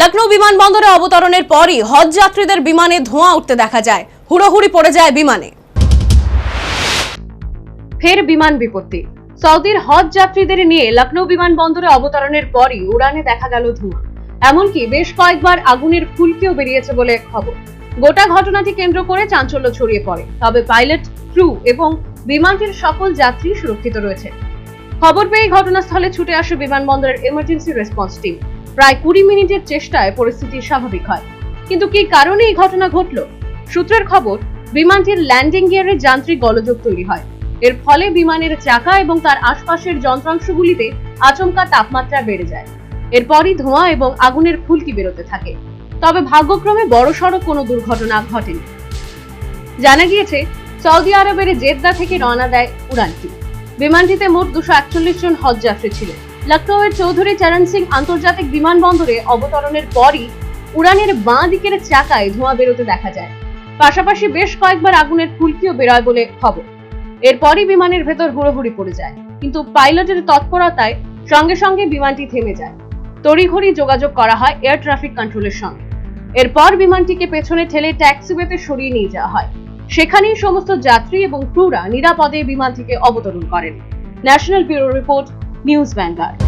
লখনৌ বিমানবন্দরে অবতরণের পরই হজ যাত্রীদের বিমানে ধোঁয়া উঠতে দেখা যায়। হুড়োহুড়ি পড়ে যায় বিমানে। ফের বিমান বিপত্তি। সৌদির হজ যাত্রীদের নিয়ে লখনৌ বিমানবন্দরে অবতরণের পরই উড়ানে দেখা গেল ধোঁয়া। এমনকি বেশ কয়েকবার আগুনের ফুলকিও বেরিয়েছে বলে খবর। গোটা ঘটনাটি কেন্দ্র করে চাঞ্চল্য ছড়িয়ে পড়ে। তবে পাইলট, ক্রু এবং বিমানটির সকল যাত্রী সুরক্ষিত রয়েছে। খবর পেয়ে ঘটনাস্থলে ছুটে আসে বিমানবন্দরের এমার্জেন্সি রেসপন্স টিম প্রায় কুড়ি মিনিটের চেষ্টায় পরিস্থিতি স্বাভাবিক হয়। কিন্তু কি কারণে এই ঘটনা ঘটল? সূত্রের খবর, বিমানটির ল্যান্ডিং গিয়ারে যান্ত্রিক গোলযোগ তৈরি হয়। এর ফলে বিমানের চাকা এবং তার আশপাশের যন্ত্রাংশগুলিতে আচমকা তাপমাত্রা বেড়ে যায়। এরপরই ধোঁয়া এবং আগুনের ফুলকি বেরোতে থাকে। তবে ভাগ্যক্রমে বড়সড় কোনো দুর্ঘটনা ঘটেনি। জানা গিয়েছে, সৌদি আরবের জেদ্দা থেকে রওনা দেয় উড়ানটি। বিমানটিতে মোট দুশো একচল্লিশ জন হজ যাত্রী ছিলেন। লখনৌয়ের চৌধুরী চরণ সিং আন্তর্জাতিক বিমানবন্দরে অবতরণের পরই উড়ানের বাঁ দিকের চাকায় ধোঁয়া বেরোতে দেখা যায়। পাশাপাশি বেশ কয়েকবার আগুনের ফুলকিও বেরোয় বলে খবর। এরপরই বিমানের ভেতর হুড়োহুড়ি পড়ে যায়। কিন্তু পাইলটের তৎপরতায় সঙ্গে সঙ্গে বিমানটি থেমে যায়। তড়িঘড়ি যোগাযোগ করা হয় এয়ার ট্রাফিক কন্ট্রোলের সঙ্গে। এরপর বিমানটিকে পেছনে ঠেলে ট্যাক্সিওয়েতে সরিয়ে নিয়ে যাওয়া হয়। সেখানেই সমস্ত যাত্রী এবং ক্রুরা নিরাপদে বিমান থেকে অবতরণ করেন। National bureau report News Vanguard.